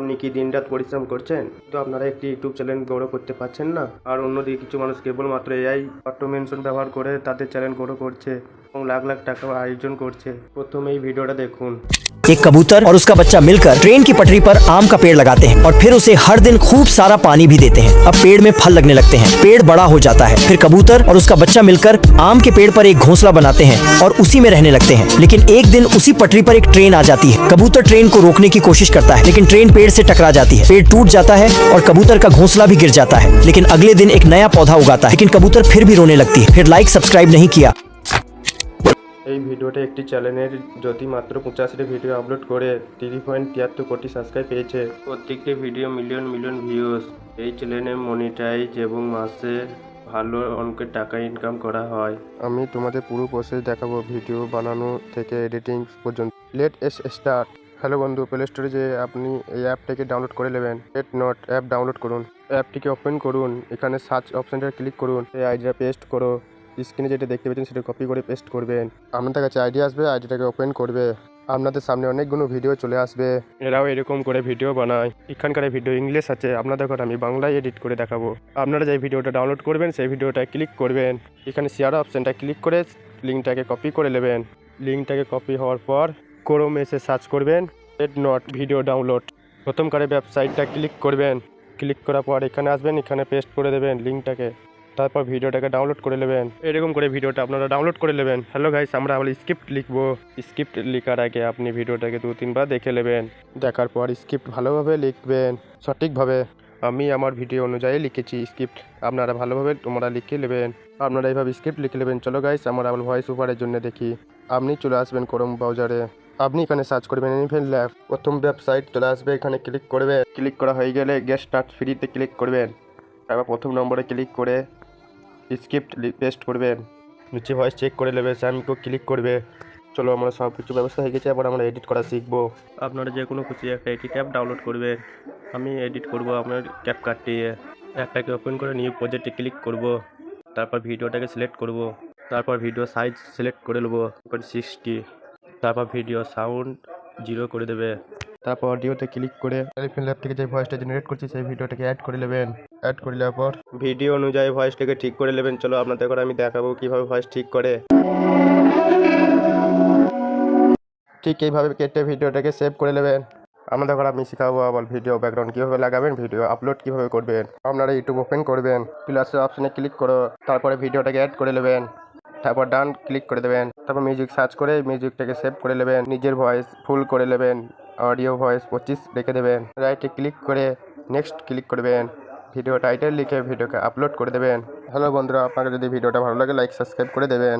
আপনি কি দিনরাত পরিশ্রম করছেন? তো আপনারা একটি ইউটিউব চ্যানেল গ্রো করতে পারছেন না। আর অন্যদিকে কিছু মানুষ কেবলমাত্র এআই অটোমেনশন ব্যবহার করে তাদের চ্যানেল গ্রো করছে এবং লাখ লাখ টাকা আয়োজন করছে। প্রথমে এই ভিডিওটা দেখুন। एक कबूतर और उसका बच्चा मिलकर ट्रेन की पटरी पर आम का पेड़ लगाते हैं और फिर उसे हर दिन खूब सारा पानी भी देते हैं। अब पेड़ में फल लगने लगते हैं। पेड़ बड़ा हो जाता है। फिर कबूतर और उसका बच्चा मिलकर आम के पेड़ पर एक घोंसला बनाते हैं और उसी में रहने लगते हैं। लेकिन एक दिन उसी पटरी पर एक ट्रेन आ जाती है। कबूतर ट्रेन को रोकने की कोशिश करता है, लेकिन ट्रेन पेड़ से टकरा जाती है। पेड़ टूट जाता है और कबूतर का घोंसला भी गिर जाता है। लेकिन अगले दिन एक नया पौधा उगाता है। लेकिन कबूतर फिर भी रोने लगती है। फिर लाइक सब्सक्राइब नहीं किया। এই ভিডিওটা একটি চ্যানেলের যদি মাত্র পঁচাশিটি ভিডিও আপলোড করে তিরিশ পয়েন্ট তিয়াত্তর কোটি সাবস্ক্রাইব পেয়েছে, প্রত্যেকটি ভিডিও মিলিয়ন মিলিয়ন ভিউজ এই চ্যানেলে মনিটাইজ এবং মাসে ভালো অঙ্কের টাকা ইনকাম করা হয়। আমি তোমাদের পুরো প্রসেস দেখাবো ভিডিও বানানো থেকে এডিটিং পর্যন্ত। লেট এস স্টার্ট হ্যালো বন্ধু প্লে স্টোরে যে আপনি এই অ্যাপটাকে ডাউনলোড করে নেবেন। লেট নট অ্যাপ ডাউনলোড করুন। অ্যাপটিকে ওপেন করুন। এখানে সার্চ অপশানটা ক্লিক করুন। এই আইডিয়া পেস্ট করো। স্ক্রিনে যেটা দেখতে পাচ্ছেন সেটা কপি করে পেস্ট করবেন। আপনাদের কাছে আইডিয়া আসবে আইডিটাকে ওপেন করবে। আপনাদের সামনে অনেকগুলো ভিডিও চলে আসবে। এরাও এরকম করে ভিডিও বানায়। এখানকার ভিডিও ইংলিশ আছে, আপনাদের আমি বাংলায় এডিট করে দেখাবো। আপনারা যে ভিডিওটা ডাউনলোড করবেন, সেই ভিডিওটা ক্লিক করবেন। এখানে শেয়ার অপশানটা ক্লিক করে লিঙ্কটাকে কপি করে নেবেন। লিঙ্কটাকে কপি হওয়ার পর ক্রোম এসে সার্চ করবেন রেড নট ভিডিও ডাউনলোড প্রথমকারে ওয়েবসাইটটা ক্লিক করবেন। ক্লিক করার পর এখানে আসবেন, এখানে পেস্ট করে দেবেন লিঙ্কটাকে তারপর ভিডিওটাকে ডাউনলোড করে নেবেন। এরকম করে ভিডিওটা আপনারা ডাউনলোড করে নেবেন। হ্যালো গাইস আমরা আবার স্ক্রিপ্ট লিখব। স্ক্রিপ্ট লেখার আগে আপনি ভিডিওটাকে দু, তিনবার দেখে নেবেন। দেখার পর স্ক্রিপ্ট ভালোভাবে লিখবেন। সঠিকভাবে আমি আমার ভিডিও অনুযায়ী লিখেছি স্ক্রিপ্ট আপনারা ভালোভাবে তোমরা লিখে নেবেন। আপনারা এইভাবে স্ক্রিপ্ট লিখে নেবেন। চলো গাইস আমরা আবার ভয়েস ওভারের জন্য দেখি। আপনি চলে আসবেন ক্রোম ব্রাউজারে আপনি এখানে সার্চ করবেন এনিফেন ল্যাব প্রথম ওয়েবসাইট চলে আসবে, এখানে ক্লিক করবে। ক্লিক করা হয়ে গেলে গেস্ট স্টার্ট ফ্রিতে ক্লিক করবেন। তারপর প্রথম নম্বরে ক্লিক করে স্ক্রিপ্ট পেস্ট করবেন নিচে ভয়েস চেক করে নেবে স্যামকেও ক্লিক করবে। চলো আমরা সব কিছু ব্যবস্থা হয়ে গেছে, এবার আমরা এডিট করা শিখব। আপনারা যে কোনো খুশি একটা এডিট অ্যাপ ডাউনলোড করবেন আমি এডিট করব আপনার ক্যাপকাট দিয়ে। অ্যাপটাকে ওপেন করে নিউ প্রজেক্টে ক্লিক করব। তারপর ভিডিওটাকে সিলেক্ট করব। তারপর ভিডিও সাইজ সিলেক্ট করে নেব তারপর সিক্সটি তারপর ভিডিও সাউন্ড জিরো করে দেবে। তারপর অডিওতে ক্লিক করে টেলিফোন ল্যাব থেকে যে ভয়েসটা জেনারেট করছি, সেই ভিডিওটাকে অ্যাড করে নেবেন। অ্যাড করে নেওয়ার পর ভিডিও অনুযায়ী ভয়েসটাকে ঠিক করে নেবেন। চলো আপনাদের করে আমি দেখাবো কীভাবে ভয়েস ঠিক করে। ঠিক এইভাবে কেটে ভিডিওটাকে সেভ করে নেবেন। আমাদের ঘরে আমি শেখাবো আবার ভিডিও ব্যাকগ্রাউন্ড কীভাবে লাগাবেন ভিডিও আপলোড কীভাবে করবেন। আপনারা ইউটিউব ওপেন করবেন প্লাসের অপশানে ক্লিক করো, তারপরে ভিডিওটাকে অ্যাড করে নেবেন। তারপর ডান ক্লিক করে দেবেন। তারপর মিউজিক সার্চ করে মিউজিকটাকে সেভ করে নেবেন। নিজের ভয়েস ফুল করে নেবেন। অডিও ভয়েস পঁচিশ রেখে দেবেন। রাইটে ক্লিক করে নেক্সট ক্লিক করবেন। ভিডিও টাইটেল লিখে ভিডিওকে আপলোড করে দেবেন। হ্যালো বন্ধুরা, আপনাকে যদি ভিডিওটা ভালো লাগে লাইক সাবস্ক্রাইব করে দেবেন।